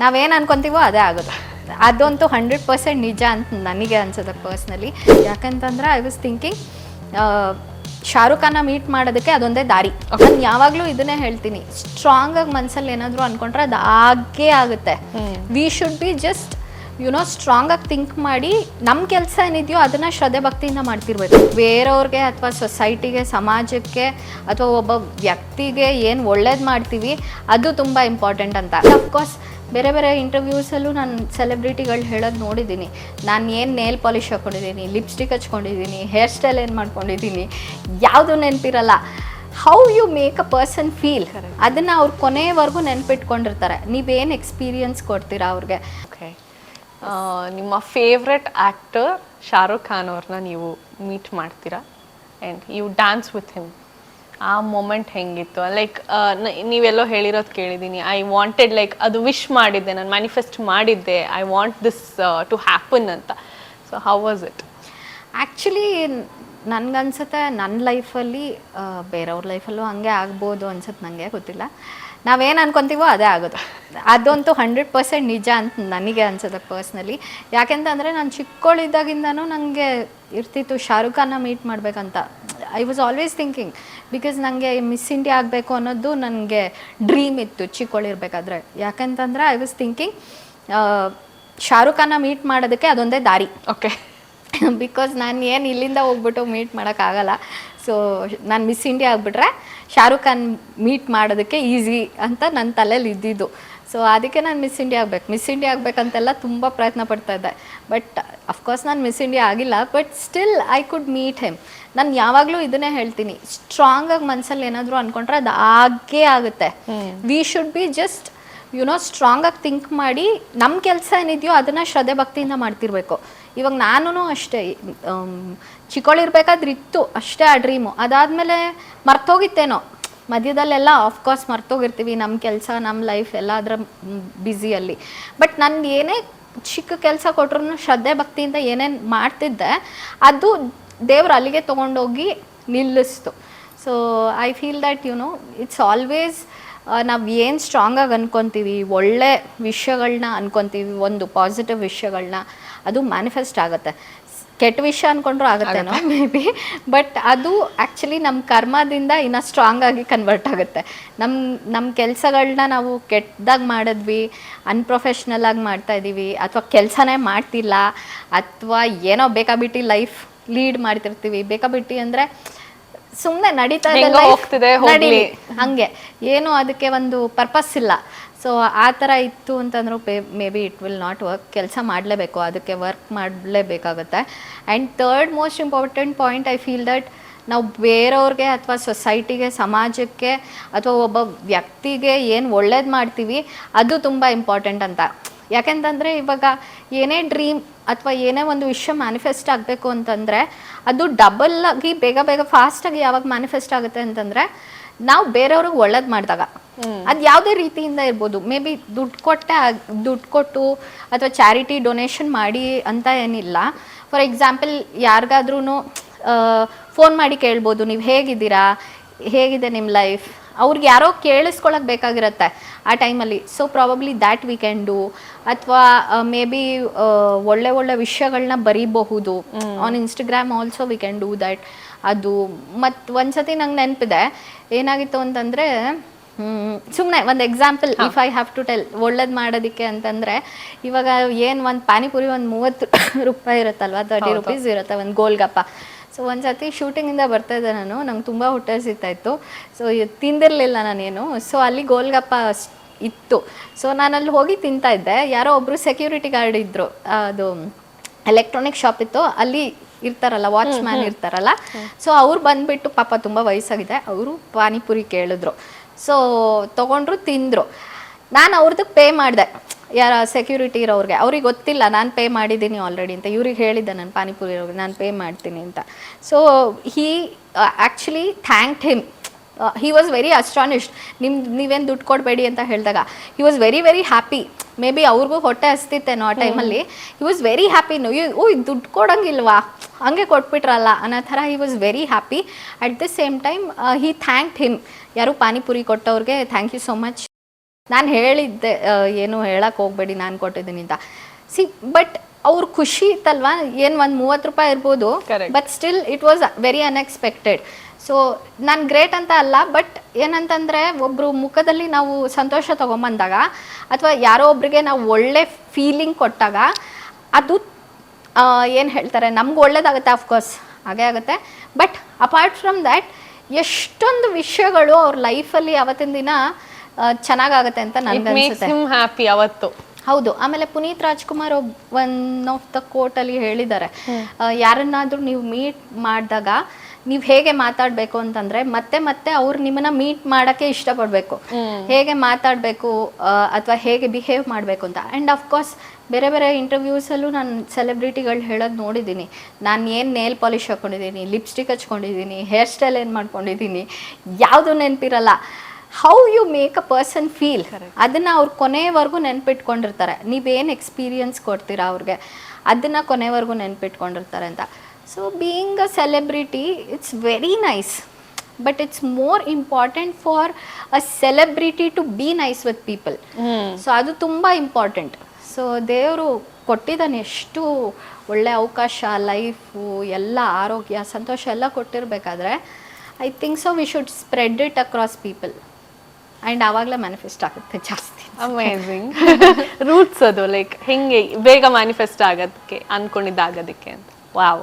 ನಾವೇನು ಅನ್ಕೊಂತೀವೋ ಅದೇ ಆಗೋದು ಅದಂತೂ ಹಂಡ್ರೆಡ್ ಪರ್ಸೆಂಟ್ ನಿಜ ಅಂತ ನನಗೆ ಅನ್ಸುತ್ತೆ ಪರ್ಸ್ನಲಿ ಯಾಕಂತಂದ್ರೆ ಐ ವಾಸ್ ಥಿಂಕಿಂಗ್ ಶಾರುಖ್ ಖಾನ ಮೀಟ್ ಮಾಡೋದಕ್ಕೆ ಅದೊಂದೇ ದಾರಿ. ನಾನು ಯಾವಾಗಲೂ ಇದನ್ನೇ ಹೇಳ್ತೀನಿ. ಸ್ಟ್ರಾಂಗ್ ಆಗಿ ಮನಸ್ಸಲ್ಲಿ ಏನಾದರೂ ಅನ್ಕೊಂಡ್ರೆ ಅದು ಆಗೇ ಆಗುತ್ತೆ. We should be just you know strong ಆಗಿ ಥಿಂಕ್ ಮಾಡಿ ನಮ್ಮ ಕೆಲಸ ಏನಿದೆಯೋ ಅದನ್ನ ಶ್ರದ್ಧೆ ಭಕ್ತಿಯಿಂದ ಮಾಡ್ತಿರ್ಬೇಕು. ಬೇರೆಯವ್ರಿಗೆ ಅಥವಾ ಸೊಸೈಟಿಗೆ ಸಮಾಜಕ್ಕೆ ಅಥವಾ ಒಬ್ಬ ವ್ಯಕ್ತಿಗೆ ಏನು ಒಳ್ಳೇದು ಮಾಡ್ತೀವಿ ಅದು ತುಂಬ ಇಂಪಾರ್ಟೆಂಟ್ ಅಂತ. ಅಫ್ಕೋರ್ಸ್ ಬೇರೆ ಬೇರೆ ಇಂಟರ್ವ್ಯೂಸಲ್ಲೂ ನಾನು ಸೆಲೆಬ್ರಿಟಿಗಳು ಹೇಳೋದು ನೋಡಿದ್ದೀನಿ ನಾನು ಏನು ನೇಲ್ ಪಾಲಿಶ್ ಹಾಕ್ಕೊಂಡಿದ್ದೀನಿ ಲಿಪ್ಸ್ಟಿಕ್ ಹಚ್ಕೊಂಡಿದ್ದೀನಿ ಹೇರ್ ಸ್ಟೈಲ್ ಏನು ಮಾಡ್ಕೊಂಡಿದ್ದೀನಿ ಯಾವುದು ನೆನಪಿರಲ್ಲ. How you make a person feel ಅದನ್ನು ಅವ್ರು ಕೊನೆಯವರೆಗೂ ನೆನಪಿಟ್ಕೊಂಡಿರ್ತಾರೆ. ನೀವೇನು ಎಕ್ಸ್ಪೀರಿಯನ್ಸ್ ಕೊಡ್ತೀರಾ ಅವ್ರಿಗೆ? ಓಕೆ ನಿಮ್ಮ ಫೇವ್ರೆಟ್ ಆ್ಯಕ್ಟರ್ ಶಾರುಖ್ ಖಾನ್ ಅವ್ರನ್ನ ನೀವು ಮೀಟ್ ಮಾಡ್ತೀರಾ? And you dance with him ಆ ಮೊಮೆಂಟ್ ಹೆಂಗಿತ್ತು? ಲೈಕ್ ನೀವೆಲ್ಲೋ ಹೇಳಿರೋದು ಕೇಳಿದ್ದೀನಿ ಐ ವಾಂಟೆಡ್ ಲೈಕ್ ಅದು ವಿಶ್ ಮಾಡಿದ್ದೆ. ನಾನು ಮ್ಯಾನಿಫೆಸ್ಟ್ ಮಾಡಿದ್ದೆ. I want this to happen ಅಂತ. So how was it actually ನನಗನ್ಸುತ್ತೆ ನನ್ನ ಲೈಫಲ್ಲಿ ಬೇರೆಯವ್ರ ಲೈಫಲ್ಲೂ ಹಂಗೆ ಆಗ್ಬೋದು ಅನ್ಸುತ್ತೆ ನನಗೆ ಗೊತ್ತಿಲ್ಲ. ನಾವೇನು ಅನ್ಕೊಂತೀವೋ ಅದೇ ಆಗೋದು. ಅದಂತೂ ಹಂಡ್ರೆಡ್ ಪರ್ಸೆಂಟ್ ನಿಜ ಅಂತ ನನಗೆ ಅನ್ಸುತ್ತೆ ಪರ್ಸ್ನಲಿ ಯಾಕೆಂತಂದರೆ ನಾನು ಚಿಕ್ಕವಳಿದ್ದಾಗಿಂದನೂ ನನಗೆ ಇರ್ತಿತ್ತು, ಶಾರುಖ್ ಖಾನ್ನ ಮೀಟ್ ಮಾಡಬೇಕಂತ. I was always thinking because ನನಗೆ ಮಿಸ್ ಇಂಡಿಯಾ ಆಗಬೇಕು ಅನ್ನೋದು ನನಗೆ ಡ್ರೀಮ್ ಇತ್ತು ಚಿಕ್ಕವಳಿರ್ಬೇಕಾದ್ರೆ ಯಾಕಂತಂದ್ರೆ ಐ ವಾಸ್ ಥಿಂಕಿಂಗ್ ಶಾರುಖ್ ಖಾನ ಮೀಟ್ ಮಾಡೋದಕ್ಕೆ ಅದೊಂದೇ ದಾರಿ. ಓಕೆ ಬಿಕಾಸ್ ನಾನು ಏನು ಇಲ್ಲಿಂದ ಹೋಗ್ಬಿಟ್ಟು ಮೀಟ್ ಮಾಡೋಕ್ಕಾಗಲ್ಲ. ಸೊ ನಾನು ಮಿಸ್ ಇಂಡಿಯಾ ಆಗಿಬಿಟ್ರೆ ಶಾರುಖ್ ಖಾನ್ ಮೀಟ್ ಮಾಡೋದಕ್ಕೆ ಈಸಿ ಅಂತ ನನ್ನ ತಲೆಯಲ್ಲಿ ಇದ್ದಿದ್ದು. ಸೊ ಅದಕ್ಕೆ ನಾನು ಮಿಸ್ ಇಂಡಿಯಾ ಆಗಬೇಕು. ಮಿಸ್ ಇಂಡಿಯಾ ಆಗಬೇಕಂತೆಲ್ಲ ತುಂಬ ಪ್ರಯತ್ನ ಪಡ್ತಾ ಇದ್ದೆ. ಬಟ್ ಅಫ್ಕೋರ್ಸ್ ನಾನು ಮಿಸ್ ಇಂಡಿಯಾ ಆಗಿಲ್ಲ but still I could meet him ನಾನು ಯಾವಾಗಲೂ ಇದನ್ನೇ ಹೇಳ್ತೀನಿ. ಸ್ಟ್ರಾಂಗ್ ಆಗಿ ಮನಸ್ಸಲ್ಲಿ ಏನಾದರೂ ಅನ್ಕೊಂಡ್ರೆ ಅದು ಆಗೇ ಆಗುತ್ತೆ. We should be just you know strong ಆಗಿ ಥಿಂಕ್ ಮಾಡಿ ನಮ್ಮ ಕೆಲಸ ಏನಿದೆಯೋ ಅದನ್ನು ಶ್ರದ್ಧೆ ಭಕ್ತಿಯಿಂದ ಮಾಡ್ತಿರ್ಬೇಕು. ಇವಾಗ ನಾನು ಅಷ್ಟೇ ಚಿಕ್ಕವಳಿರ್ಬೇಕಾದ್ರೆ ಇತ್ತು ಅಷ್ಟೇ ಆ ಡ್ರೀಮು ಅದಾದಮೇಲೆ ಮರ್ತೋಗಿತ್ತೇನೋ. ಮಧ್ಯದಲ್ಲೆಲ್ಲ ಆಫ್ಕೋರ್ಸ್ ಮರ್ತೋಗಿರ್ತೀವಿ ನಮ್ಮ ಕೆಲಸ ನಮ್ಮ ಲೈಫ್ ಎಲ್ಲ ಅದರ ಬ್ಯುಸಿಯಲ್ಲಿ ಬಟ್ ನಾನು ಏನೇ ಚಿಕ್ಕ ಕೆಲಸ ಕೊಟ್ರು ಶ್ರದ್ಧೆ ಭಕ್ತಿಯಿಂದ ಏನೇನು ಮಾಡ್ತಿದ್ದೆ, ಅದು ದೇವ್ರು ಅಲ್ಲಿಗೆ ತೊಗೊಂಡೋಗಿ ನಿಲ್ಲಿಸ್ತು. So I feel that you know it's always ನಾವು ಏನು ಸ್ಟ್ರಾಂಗಾಗಿ ಅನ್ಕೊತೀವಿ ಒಳ್ಳೆ ವಿಷಯಗಳನ್ನ ಅನ್ಕೊತೀವಿ ಒಂದು ಪಾಸಿಟಿವ್ ವಿಷಯಗಳನ್ನ ಅದು ಮ್ಯಾನಿಫೆಸ್ಟ್ ಆಗುತ್ತೆ. ಕೆಟ್ಟ ವಿಷಯ ಅನ್ಕೊಂಡ್ರು ಆಗುತ್ತೇನೋ ಮೇ ಬಿ ಬಟ್ ಅದು ಆ್ಯಕ್ಚುಲಿ ನಮ್ಮ ಕರ್ಮದಿಂದ ಇನ್ನೂ ಸ್ಟ್ರಾಂಗ್ ಆಗಿ ಕನ್ವರ್ಟ್ ಆಗುತ್ತೆ. ನಮ್ಮ ನಮ್ಮ ಕೆಲಸಗಳನ್ನ ನಾವು ಕೆಟ್ಟದಾಗಿ ಮಾಡಿದ್ವಿ ಅನ್ಪ್ರೊಫೆಷ್ನಲ್ ಆಗಿ ಮಾಡ್ತಾ ಇದ್ದೀವಿ ಅಥವಾ ಕೆಲಸನೇ ಮಾಡ್ತಿಲ್ಲ ಅಥವಾ ಏನೋ ಬೇಕಾಬಿಟ್ಟು ಲೈಫ್ ಲೀಡ್ ಮಾಡ್ತಿರ್ತೀವಿ. ಬೇಕಾಬಿಟ್ಟು ಅಂದರೆ ಸುಮ್ಮನೆ ನಡೀತಾ ಇದೆ ಹೆಂಗೋ life, ಹೋಗ್ತಿದೆ, ಹೋಗ್ಲಿ. ನಡೀಲಿ. ಹಂಗೆ. ಏನು ಅದಕ್ಕೆ ಒಂದು ಪರ್ಪಸ್ ಇಲ್ಲ. ಸೊ ಆ ಥರ ಇತ್ತು ಅಂತಂದ್ರೂ pay maybe it will not work ಕೆಲಸ ಮಾಡಲೇಬೇಕು. ಅದಕ್ಕೆ work ಮಾಡಲೇಬೇಕಾಗುತ್ತೆ. And third most important point I feel that ನಾವು ಬೇರೆಯವ್ರಿಗೆ ಅಥವಾ ಸೊಸೈಟಿಗೆ ಸಮಾಜಕ್ಕೆ ಅಥವಾ ಒಬ್ಬ ವ್ಯಕ್ತಿಗೆ ಏನು ಒಳ್ಳೇದು ಮಾಡ್ತೀವಿ ಅದು ತುಂಬ ಇಂಪಾರ್ಟೆಂಟ್ ಅಂತ. ಯಾಕೆಂತಂದರೆ ಇವಾಗ ಏನೇ ಡ್ರೀಮ್ ಅಥವಾ ಏನೇ ಒಂದು ವಿಷಯ ಮ್ಯಾನಿಫೆಸ್ಟ್ ಆಗಬೇಕು ಅಂತಂದರೆ ಅದು ಡಬಲ್ ಆಗಿ ಬೇಗ ಬೇಗ ಫಾಸ್ಟಾಗಿ ಯಾವಾಗ ಮ್ಯಾನಿಫೆಸ್ಟ್ ಆಗುತ್ತೆ ಅಂತಂದರೆ ನಾವು ಬೇರೆಯವ್ರಿಗೆ ಒಳ್ಳೇದು ಮಾಡಿದಾಗ. ಅದು ಯಾವುದೇ ರೀತಿಯಿಂದ ಇರ್ಬೋದು. ಮೇ ಬಿ ದುಡ್ಡು ಕೊಟ್ಟೆ ದುಡ್ಡು ಕೊಟ್ಟು ಅಥವಾ ಚಾರಿಟಿ ಡೊನೇಷನ್ ಮಾಡಿ ಅಂತ ಏನಿಲ್ಲ. ಫಾರ್ ಎಕ್ಸಾಂಪಲ್ ಯಾರಿಗಾದ್ರೂ ಫೋನ್ ಮಾಡಿ ಕೇಳ್ಬೋದು. ನೀವು ಹೇಗಿದ್ದೀರಾ? ಹೇಗಿದೆ ನಿಮ್ಮ ಲೈಫ್ ಅವ್ರಿಗೆ ಯಾರೋ ಕೇಳಿಸ್ಕೊಳಕ್ ಬೇಕಾಗಿರುತ್ತೆ ಆ ಟೈಮಲ್ಲಿ. ಸೊ ಪ್ರಾಬಬ್ಲಿ ದ್ಯಾಟ್ ವೀಕೆಂಡು ಅಥವಾ ಮೇ ಬಿ ಒಳ್ಳೆ ಒಳ್ಳೆ ವಿಷಯಗಳನ್ನ ಬರೀಬಹುದು. On Instagram also we can do that ಅದು ಮತ್ತು ಒಂದ್ಸತಿ ನಂಗೆ ನೆನಪಿದೆ. ಏನಾಗಿತ್ತು ಅಂತಂದರೆ ಸುಮ್ಮನೆ ಒಂದು example if I have to tell ಒಳ್ಳೇದು ಮಾಡೋದಕ್ಕೆ ಅಂತಂದರೆ ಇವಾಗ ಏನು ಒಂದು ಪಾನಿಪುರಿ ಒಂದು ಮೂವತ್ತು ರೂಪಾಯಿ ಇರುತ್ತಲ್ವ ತರ್ಟಿ ರುಪೀಸ್ ಇರುತ್ತೆ ಒಂದು ಗೋಲ್ಗಪ್ಪ. ಸೊ ಒಂದು ಸತಿ ಶೂಟಿಂಗಿಂದ ಬರ್ತಾ ಇದ್ದೆ ನಾನು. ನಂಗೆ ತುಂಬ ಹೊಟ್ಟೆ ಸಿಗ್ತಾ ಇತ್ತು ಸೊ ತಿಂದಿರಲಿಲ್ಲ ನಾನೇನು. ಸೊ ಅಲ್ಲಿ ಗೋಲ್ಗಪ್ಪ ಇತ್ತು. ಸೊ ನಾನು ಅಲ್ಲಿ ಹೋಗಿ ತಿಂತಾ ಇದ್ದೆ. ಯಾರೋ ಒಬ್ಬರು ಸೆಕ್ಯೂರಿಟಿ ಗಾರ್ಡ್ ಇದ್ದರು ಅದು ಎಲೆಕ್ಟ್ರಾನಿಕ್ ಶಾಪ್ ಇತ್ತು. ಅಲ್ಲಿ ಇರ್ತಾರಲ್ಲ ವಾಚ್ ಮ್ಯಾನ್ ಇರ್ತಾರಲ್ಲ. ಸೊ ಅವ್ರು ಬಂದ್ಬಿಟ್ಟು ಪಾಪ ತುಂಬ ವಯಸ್ಸಾಗಿದೆ. ಅವರು ಪಾನಿಪುರಿ ಕೇಳಿದ್ರು. ಸೊ ತೊಗೊಂಡ್ರು ತಿಂದರು. ನಾನು ಅವ್ರದ್ದು ಪೇ ಮಾಡಿದೆ. ಯಾರ ಸೆಕ್ಯೂರಿಟಿ ಇರೋರಿಗೆ ಅವ್ರಿಗೆ ಗೊತ್ತಿಲ್ಲ ನಾನು ಪೇ ಮಾಡಿದ್ದೀನಿ ಆಲ್ರೆಡಿ ಅಂತ. ಇವ್ರಿಗೆ ಹೇಳಿದ್ದೆ ನಾನು ಪಾನಿಪುರಿ ಇರೋರಿಗೆ ನಾನು ಪೇ ಮಾಡ್ತೀನಿ ಅಂತ. So he actually thanked him he was very astonished ನಿಮ್ ನೀವೇನು ದುಡ್ಡು ಕೊಡಬೇಡಿ ಅಂತ ಹೇಳಿದಾಗ he was very very happy may be ಅವ್ರಿಗೂ ಹೊಟ್ಟೆ ಹಸ್ತಿತ್ತೇನೋ ಆ ಟೈಮಲ್ಲಿ he was very happy no ಓ ದುಡ್ಡು ಕೊಡೋಂಗಿಲ್ವಾ? ಹಂಗೆ ಕೊಟ್ಬಿಟ್ರಲ್ಲ ಅನ್ನೋ ಥರ he was very happy at the same time he thanked him ಯಾರು ಪಾನಿಪುರಿ ಕೊಟ್ಟವ್ರಿಗೆ ಥ್ಯಾಂಕ್ ಯು ಸೋ ಮಚ್ ನಾನು ಹೇಳಿದ್ದೆ ಏನು ಹೇಳಕ್ಕೆ ಹೋಗ್ಬೇಡಿ ನಾನು ಕೊಟ್ಟಿದ್ದೀನಿ ಅಂತ. ಸಿ ಬಟ್ ಅವ್ರ ಖುಷಿ ಇತ್ತಲ್ವಾ? ಏನು ಒಂದು ಮೂವತ್ತು ರೂಪಾಯಿ ಇರ್ಬೋದು but still it was very unexpected so ನಾನು ಗ್ರೇಟ್ ಅಂತ ಅಲ್ಲ ಬಟ್ ಏನಂತಂದರೆ ಒಬ್ಬರು ಮುಖದಲ್ಲಿ ನಾವು ಸಂತೋಷ ತೊಗೊಂಬಂದಾಗ ಅಥವಾ ಯಾರೋ ಒಬ್ರಿಗೆ ನಾವು ಒಳ್ಳೆ ಫೀಲಿಂಗ್ ಕೊಟ್ಟಾಗ ಅದು ಏನು ಹೇಳ್ತಾರೆ ನಮ್ಗೆ ಒಳ್ಳೇದಾಗುತ್ತೆ ಅಫ್ಕೋರ್ಸ್ ಹಾಗೇ ಆಗುತ್ತೆ. ಬಟ್ ಅಪಾರ್ಟ್ ಫ್ರಮ್ ದ್ಯಾಟ್ ಎಷ್ಟೊಂದು ವಿಷಯಗಳು ಅವ್ರ ಲೈಫಲ್ಲಿ ಅವತ್ತಿನ ದಿನ ಚೆನ್ನಾಗಾಗುತ್ತೆ ಅಂತ ನನಗೆ ಅನ್ಸುತ್ತೆ ಹ್ಯಾಪಿ ಅವತ್ತು. ಹೌದು. ಆಮೇಲೆ ಪುನೀತ್ ರಾಜ್ಕುಮಾರ್ ಒಬ್ ಒನ್ ಆಫ್ ದ ಕೋರ್ಟಲ್ಲಿ ಹೇಳಿದ್ದಾರೆ. ಯಾರನ್ನಾದ್ರೂ ನೀವು ಮೀಟ್ ಮಾಡಿದಾಗ ನೀವು ಹೇಗೆ ಮಾತಾಡಬೇಕು ಅಂತಂದ್ರೆ ಮತ್ತೆ ಮತ್ತೆ ಅವ್ರು ನಿಮ್ಮನ್ನ ಮೀಟ್ ಮಾಡೋಕ್ಕೆ ಇಷ್ಟಪಡಬೇಕು. ಹೇಗೆ ಮಾತಾಡಬೇಕು ಅಥವಾ ಹೇಗೆ ಬಿಹೇವ್ ಮಾಡಬೇಕು ಅಂತ. ಆ್ಯಂಡ್ ಅಫ್ಕೋರ್ಸ್ ಬೇರೆ ಬೇರೆ ಇಂಟರ್ವ್ಯೂಸಲ್ಲೂ ನಾನು ಸೆಲೆಬ್ರಿಟಿಗಳು ಹೇಳೋದು ನೋಡಿದೀನಿ ನಾನು ಏನ್ ನೇಲ್ ಪಾಲಿಶ್ ಹಾಕ್ಕೊಂಡಿದ್ದೀನಿ ಲಿಪ್ಸ್ಟಿಕ್ ಹಚ್ಕೊಂಡಿದ್ದೀನಿ ಹೇರ್ ಸ್ಟೈಲ್ ಏನು ಮಾಡ್ಕೊಂಡಿದ್ದೀನಿ ಯಾವುದು ನೆನಪಿರಲ್ಲ. How you make a person feel ಅದನ್ನ ಅವ್ರು ಕೊನೆಯವರೆಗೂ ನೆನ್ಪಿಟ್ಕೊಂಡಿರ್ತಾರೆ. ನೀವೇನು ಎಕ್ಸ್ಪೀರಿಯನ್ಸ್ ಕೊಡ್ತೀರಾ ಅವ್ರಿಗೆ ಅದನ್ನ ಕೊನೆವರೆಗೂ ನೆನ್ಪಿಟ್ಕೊಂಡಿರ್ತಾರೆ ಅಂತ. So being a celebrity it's very nice but it's more important for a celebrity to be nice with people so ಅದು ತುಂಬ ಇಂಪಾರ್ಟೆಂಟ್ ಸೊ ದೇವರು ಕೊಟ್ಟಿದ್ದಾನೆ ಎಷ್ಟು ಒಳ್ಳೆ ಅವಕಾಶ ಲೈಫು ಎಲ್ಲ ಆರೋಗ್ಯ ಸಂತೋಷ ಎಲ್ಲ ಕೊಟ್ಟಿರಬೇಕಾದ್ರೆ I think so we should spread it across people and ಆವಾಗಲೇ ಮ್ಯಾನಿಫೆಸ್ಟ್ ಆಗುತ್ತೆ ಜಾಸ್ತಿ ಅಮೇಝಿಂಗ್ ರೂಟ್ಸ್ ಅದು ಲೈಕ್ ಹೆಂಗೆ, ಬೇಗ ಮ್ಯಾನಿಫೆಸ್ಟ್ ಆಗೋದಕ್ಕೆ ಅಂದ್ಕೊಂಡಿದ್ದಾಗೋದಕ್ಕೆ ಅಂತ. ವಾವ್